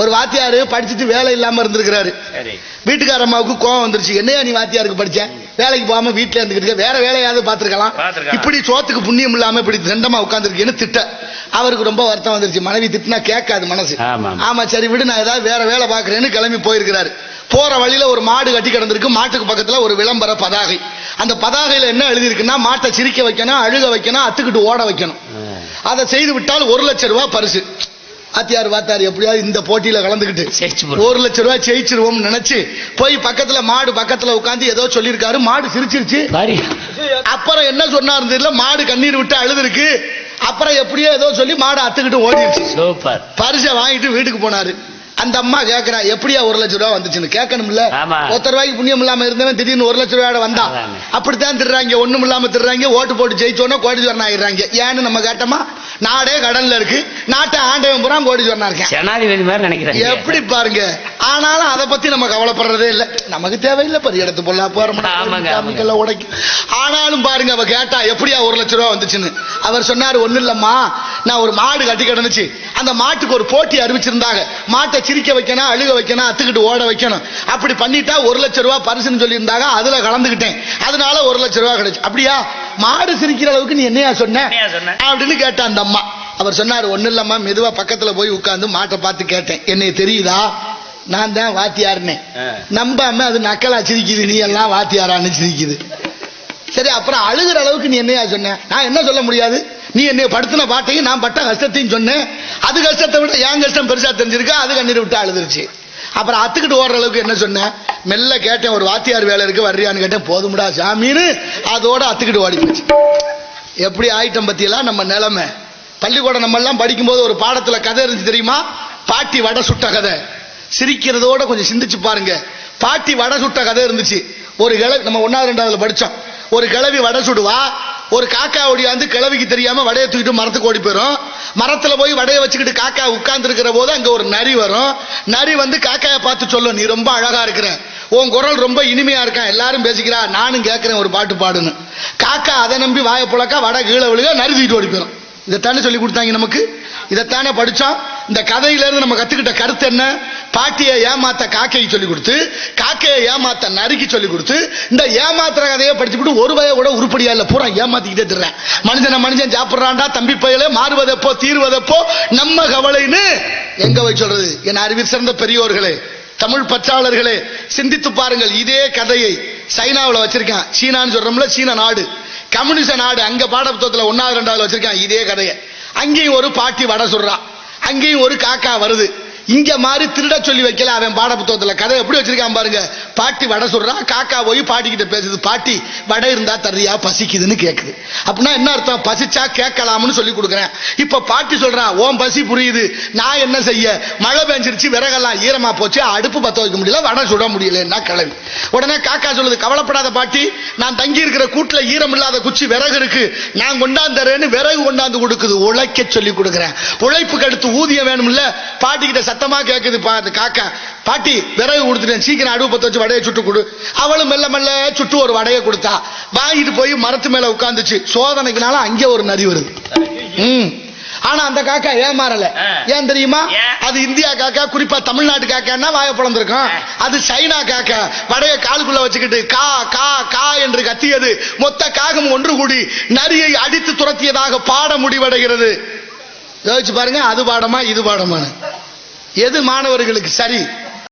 ஒரு வாத்தியாரு படிச்சுட்டு வேலை இல்லாம இருந்திருக்கிறாரு. வீட்டுக்கார அம்மாவுக்கு கோவம் வந்துருச்சு. என்னையா நீ வாத்தியாருக்கு படிச்ச? வேலைக்கு போகாம வீட்டுல இருந்துகிட்டு வேற வேலையாவது பாத்துருக்கலாம் பார்த்திருக்கலாம். இப்படி சோத்துக்கு புண்ணியம் இல்லாம இப்படி தண்டமா உட்கார்ந்துருக்கேன்னு திட்ட? அவருக்கு ரொம்ப வருத்தம் வந்துருச்சு. மனைவி திட்டினா கேட்காது மனசு. ஆமா. ஆமா. சரி விடு நான் ஏதாவது வேற வேலை பாக்குறேன்னு கிளம்பி போயிருக்கிறாரு. போற வழியில ஒரு மாடு கட்டி கிடந்திருக்கு. மாட்டுக்கு பக்கத்துல ஒரு விளம்பர பதாகை. அந்த பதாகையில என்ன எழுதியிருக்குன்னா மாட்டை சிரிக்க வைக்கணும் அழுக வைக்கணும் அத்துக்கிட்டு ஓட வைக்கணும். அதை செய்து விட்டால் ஒரு லட்சம் ரூபாய் பரிசு. அத்தியார் வாத்தார் எப்படியாவது இந்த போட்டியில கலந்துக்கிட்டு. ஒரு லட்சம் ரூபாய் ஜெயிச்சிருவோம் நினைச்சு போய் பக்கத்துல மாடு பக்கத்துல உட்கார்ந்து ஏதோ சொல்லியிருக்காரு. மாடு சிரிச்சிருச்சு. அப்புறம் என்ன சொன்னாரு தெரியல. மாடு கண்ணீர் விட்டு அழுதுருக்கு. அப்புறம் எப்படியோ ஏதோ சொல்லி மாடு அத்துக்கிட்டு ஓடிடுச்சு. சூப்பர். பரிசை வாங்கிட்டு வீட்டுக்கு போனாரு. அந்த அம்மா கேக்குறா எப்படியா ஒரு லட்சம் ரூபாய் வந்துச்சுன்னு? கேட்கணும்ல. ஒருத்தர் ரூபாய்க்கு புண்ணியம் இல்லாம இருந்தவன் திடீர்னு ஒரு லட்சம் ரூபாயோட வந்தான். அதானே. அப்படித்தான் திருறாங்க ஒண்ணும் இல்லாம திருறாங்க ஓட்டு போட்டு ஜெயிச்சோன்னா கோடீஸ்வரன் ஆயிடுறாங்க. ஏன்னு நம்ம கேட்டோமா? நாடே கடன்ல இருக்கு. நாட்டை ஆண்டவன் பூரா கோடீஸ்வரனா இருக்கேன் ஜனாதிபதி மாதிரி நினைக்கிறேன். எப்படி பாருங்க. ஆனாலும் அதை பத்தி நம்ம கவலைப்படுறதே இல்ல. நமக்கு தேவையில்லை. பரி இடத்து பொருளா ஆமாங்க, ஆமாங்க. போற உடைக்கும் ஆனாலும் பாருங்க அவ கேட்டா எப்படியா ஒரு லட்சம் ரூபாய் வந்துச்சுன்னு? அவர் சொன்னாரு ஒண்ணு இல்லம்மா. நான் ஒரு மாடு கட்டி கிடந்துச்சு. அந்த மாட்டுக்கு ஒரு போட்டி அறிவிச்சிருந்தாங்க. மாட்டை சிரிக்க வைக்கணும் அழுக வைக்கணும் அத்துக்கிட்டு ஓட வைக்கணும். அப்படி பண்ணிட்டா ஒரு லட்சம் ரூபாய் பரிசுன்னு சொல்லியிருந்தாங்க. அதுல கலந்துக்கிட்டேன். அதனால ஒரு லட்சம் ரூபாய் கிடைச்சு. அப்படியா? மாடு சிரிக்கிற அளவுக்கு நீ என்னையா சொன்ன? அப்படின்னு கேட்டா அந்த அம்மா. அவர் சொன்னாரு ஒண்ணு இல்லம்மா மெதுவா பக்கத்துல போய் உட்கார்ந்து மாட்டை பார்த்து கேட்டேன். என்னை தெரியுதா? நான் தான் வாத்தியாருன்னு. நம்பாம அது நக்கலா சிரிக்குது நீ எல்லாம் வாத்தியாரான்னு சிரிக்குது. சரி அப்புறம் அழுகிற அளவுக்கு நீ என்னையா சொன்ன? நான் என்ன சொல்ல முடியாது? நீ என்னை படுத்தின பாட்டையும் நான் பட்ட கஷ்டத்தையும் சொன்னேன். அது கஷ்டத்தை விட என் கஷ்டம் பெருசா தெரிஞ்சிருக்கா அது கண்ணீர் விட்டு அழுதுருச்சு. அப்புறம் அத்துக்கிட்டு ஓடுற அளவுக்கு என்ன சொன்னேன் மெல்ல கேட்டேன் ஒரு வாத்தியார் வேலை இருக்கு வர்றியான்னு கேட்டேன் போதும்டா சாமின்னு. அதோட அத்துக்கிட்டு ஓடி போச்சு. எப்படி ஆயிட்டம் பத்தியெல்லாம் நம்ம நிலைமை. பள்ளிக்கூடம் நம்ம எல்லாம் படிக்கும்போது ஒரு பாடத்துல கதை இருந்துச்சு தெரியுமா? பாட்டி வடை சுட்ட கதை. சிரிக்கிறதோட கொஞ்சம் சிந்திச்சு பாருங்க. பாட்டி வடை சுட்ட கதை இருந்துச்சு. ஒரு கிளவி நம்ம ஒன்னாவது ரெண்டாவதுல படிச்சோம். ஒரு கிளவி வடை சுடுவா. ஒரு காக்கா ஓடியாந்து கிளவிக்கு தெரியாம வடையை தூக்கிட்டு மரத்துக்கு ஓடி போயிடும் மரத்துல போய் வடையை வச்சுக்கிட்டு காக்கா உட்கார்ந்து இருக்கிற போது அங்க ஒரு நரி வரும். நரி வந்து காக்காயை பார்த்து சொல்லும் நீ ரொம்ப அழகா இருக்கிற. உன் குரல் ரொம்ப இனிமையா இருக்கான் எல்லாரும் பேசிக்கிறா நானும் கேட்குறேன் ஒரு பாட்டு பாடுன்னு. காக்கா அதை நம்பி வாயை புழக்கா வட கீழே விழுக நறுதிட்டு ஓடி போயிடும். இதைத்தானே சொல்லி கொடுத்தாங்க நமக்கு? இதைத்தானே படிச்சோம்? இந்த கதையிலேருந்து நம்ம கத்துக்கிட்ட கருத்து என்ன? பாட்டியை ஏமாத்த காக்கையை சொல்லி கொடுத்து காக்கையை ஏமாத்த நறுக்கி சொல்லி கொடுத்து இந்த ஏமாத்துற கதையை படிச்சுட்டு ஒரு வய கூட உருப்படியா இல்லை. பூரா ஏமாத்திக்கிட்டே திடுறேன் மனுஷனை மனுஷன் சாப்பிட்றான்டா தம்பி பயலே மாறுவதப்போ தீர்வதப்போ நம்ம கவலைன்னு எங்க போய் சொல்றது? என் அறிவில் சிறந்த பெரியோர்களே தமிழ் பற்றாளர்களே சிந்தித்து பாருங்கள் இதே கதையை சைனாவில் வச்சிருக்கான். சீனான்னு சொல்றோம்ல சீன நாடு. கம்யூனிச நாடு அங்க பாடப்புத்தகத்துல ஒன்னாவது ரெண்டாவது வச்சிருக்கான் இதே கதையை. அங்கேயும் ஒரு பாட்டி வடை சொல்றான் அங்கேயும் ஒரு காக்கா வருது. இங்க மாதிரி திருட சொல்லி வைக்கல அவன் பாட புத்தகத்துல கதை எப்படி வச்சிருக்கான் பாருங்க. பாட்டி வடை சொல்றான் காக்கா போய் பாட்டி கிட்ட பேசுது. பாட்டி வடை இருந்தா தரியா பசிக்குதுன்னு கேக்குது. அப்படின்னா என்ன அர்த்தம்? பசிச்சா கேட்கலாம்னு சொல்லி கொடுக்குறேன். இப்ப பாட்டி சொல்றான் ஓம் பசி புரியுது. நான் என்ன செய்ய? மழை பெஞ்சிருச்சு விறகெல்லாம் ஈரமா போச்சு அடுப்பு பத்த வைக்க முடியல வடை சுட முடியலன்னா கிளம்பி. உடனே காக்கா சொல்லுது கவலைப்படாத பாட்டி நான் தங்கி இருக்கிற கூட்டுல ஈரம் இல்லாத குச்சி விறகு இருக்கு. நான் கொண்டாந்துறேன்னு விறகு கொண்டாந்து கொடுக்குது. உழைக்க சொல்லி கொடுக்குறேன். உழைப்புக்கு அடுத்து ஊதியம் வேணும்ல? பாட்டி கிட்ட சத்தமா கேக்குது பா அந்த காக்கா. பாட்டி விறகு கொடுத்துட்டேன். சீக்கிரம் அடுப்பு பத்த வச்சு வடையை சுட்டு கொடு. அவளும் மெல்ல மெல்ல சுட்டு ஒரு வடையை கொடுத்தா. வாங்கிட்டு போய் மரத்து மேல உட்கார்ந்துச்சு. சோதனைக்குனால அங்கே ஒரு நரி வருது. ம். ஆனா அந்த காக்கா ஏமாறல. ஏன் தெரியுமா? அது இந்தியா காக்கா குறிப்பா தமிழ்நாட்டு காக்கான்னா வாய பிளந்திருக்கும். அது சைனா காக்கா. வடைய காலுக்குள்ள வச்சுக்கிட்டு கா கா கா என்று கத்தியது. மொத்த காகம் ஒன்று கூடி நரியை அடித்து துரத்தியதாக பாட முடிவடைகிறது. யோசிச்சு பாருங்க அது பாடமா இது பாடமான எது மாணவர்களுக்கு சரி?